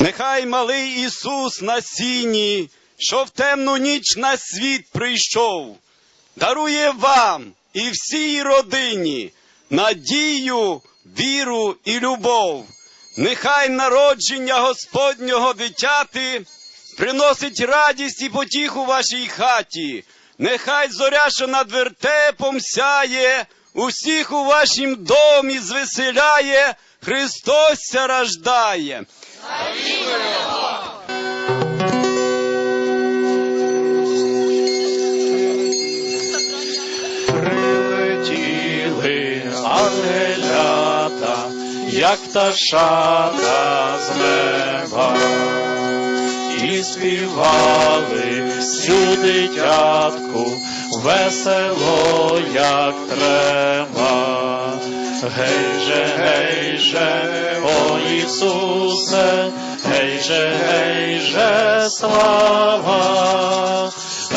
Нехай малий Ісус на сіні, що в темну ніч на світ прийшов, дарує вам і всій родині надію, віру і любов. Нехай народження Господнього дитяти приносить радість і потіху вашій хаті. Нехай зоря, що над вертепом сяє, усіх у вашім домі звеселяє, Христос рождає. Прилетіли ангелята, як пташата з неба, і співали всю дитятку, весело, як треба. Гей же, гей же, о Ісусе, гей же, гей же, слава,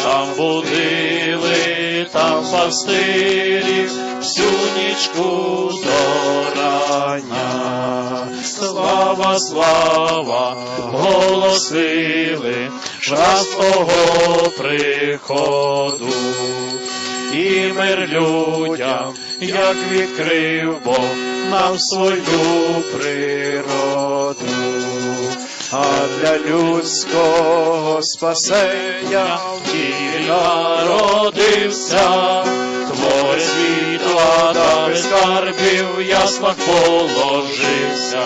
там будили, там пастирі, всю нічку до рання. Слава, слава, голосили, час того приходу. І мир людям, як відкрив Бог нам свою природу. А для людського спасення тілі народився, твор світла та без скарбів в яслах положився,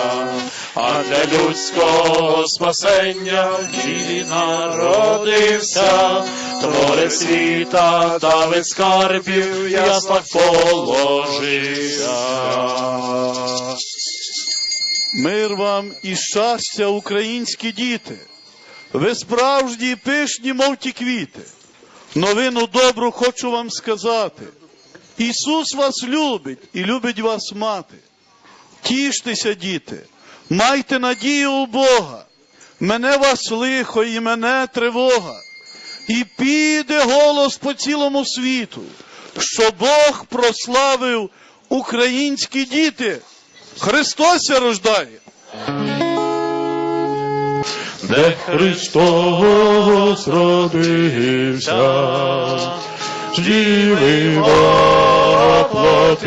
а для людського спасення в народився, творець світа та без скарбів яслах положився. Мир вам і щастя, українські діти. Ви справжні і пишні, мов ті квіти. Новину добру хочу вам сказати. Ісус вас любить і любить вас мати. Тіштеся, діти, майте надію у Бога. Мене вас лихо і мене тривога. І піде голос по цілому світу, що Бог прославив українські діти. Христос рождає. де Христос родився, діви воплотився,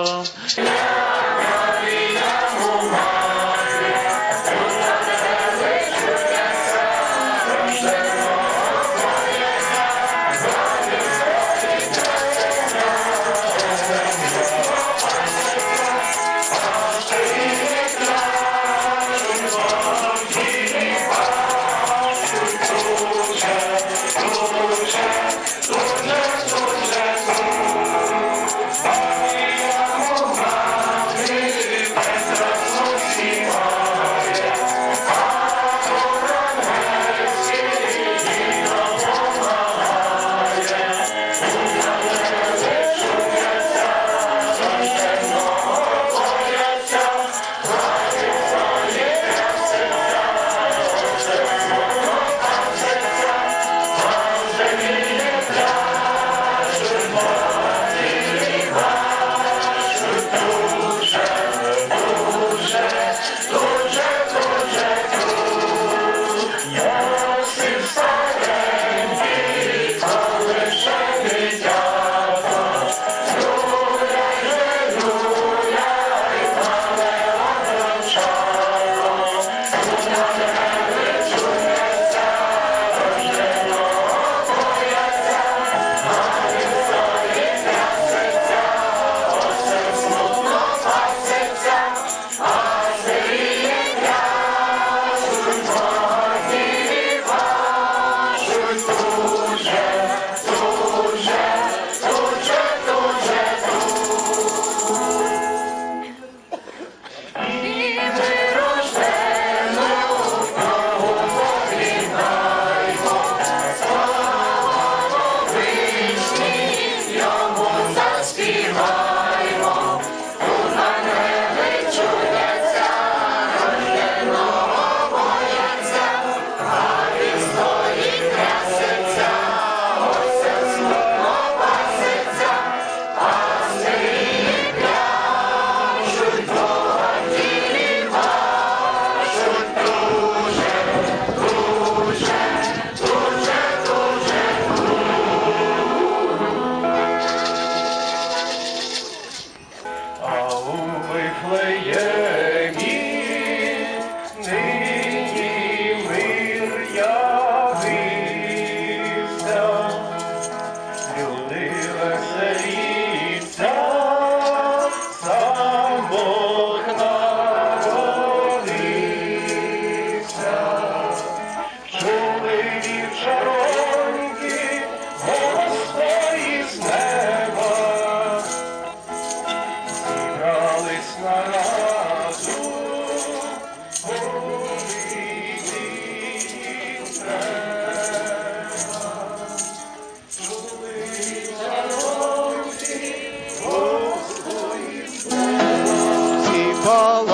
оповився.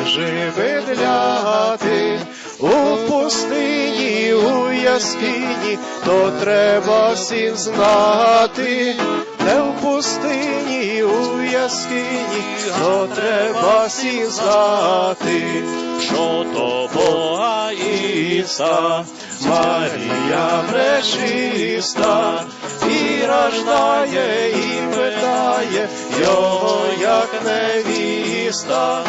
межі видляти, у пустині, у яскині, то треба всім знати, не в пустині, у яскині, то треба всім знати, що то Бога Іса, Марія пречиста, і рождає, і питає його, як невіста,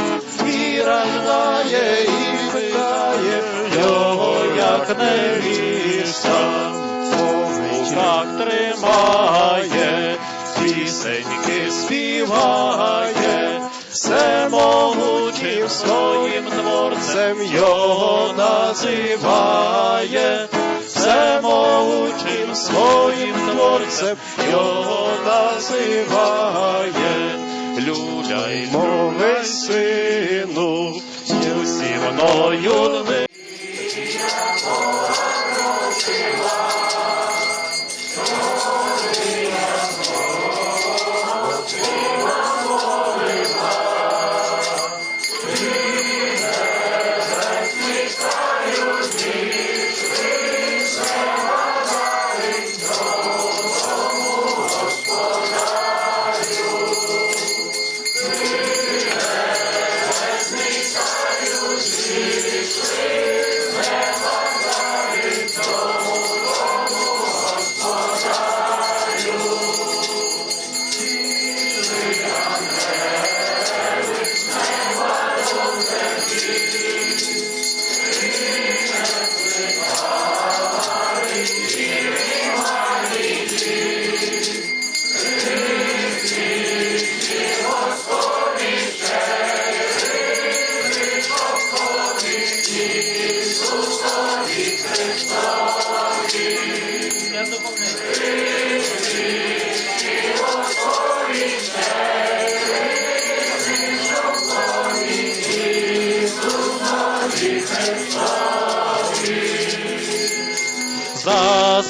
і рождає, і питає його, як невіста, в руках тримає, пісеньки співає, всемогутнім своїм творцем його називає, всемогутнім своїм творцем його називає. Люляй, мови сину, зі мною не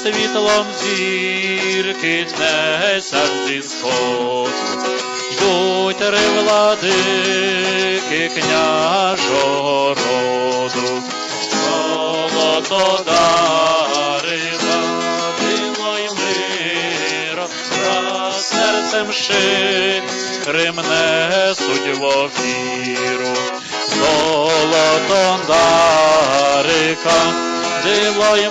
світлом зірки днеся зі сходу, йдуть три владики княжого роду, золото дарила, вино й миро, за серцем шит, Крим несуть в віру, золото дарика, диво й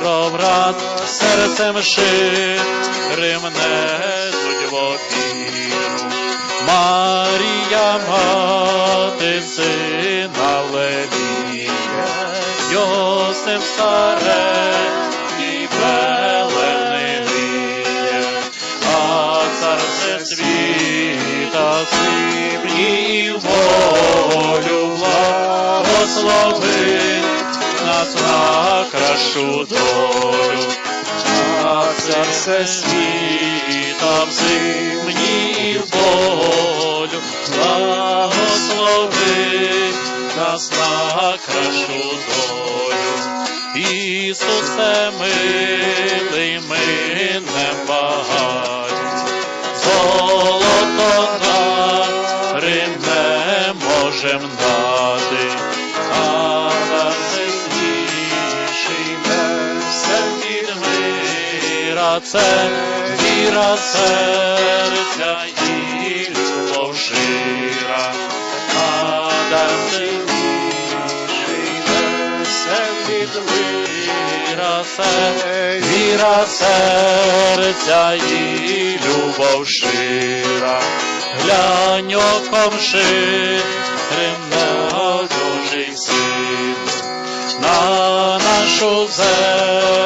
брат, серцем ширим несуть в. Марія, мати сина Левія, Йосиф старенький пеленивіє, а цар всесвіта сим'ї волю благослови на кращу долю. А цар всесвіта зимні волю благослови нас на кращу долю. Ісусе милий, ми це віра серця і любов шира, а найсильніший несе від мира, це віра серця і любов шира. Глянь оком ширим на Божий син, на нашу землю,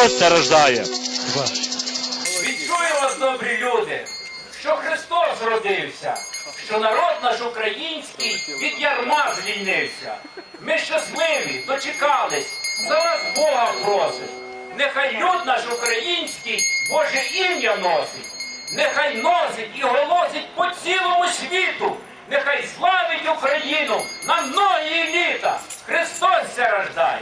Христос рождає. Відчую вас, добрі люди, що Христос родився, що народ наш український від ярма звільнився. Ми щасливі, дочекались, за вас Бога просить. Нехай люд наш український Боже ім'я носить, нехай носить і голосить по цілому світу, нехай славить Україну на многі літа. Христос ся рождає.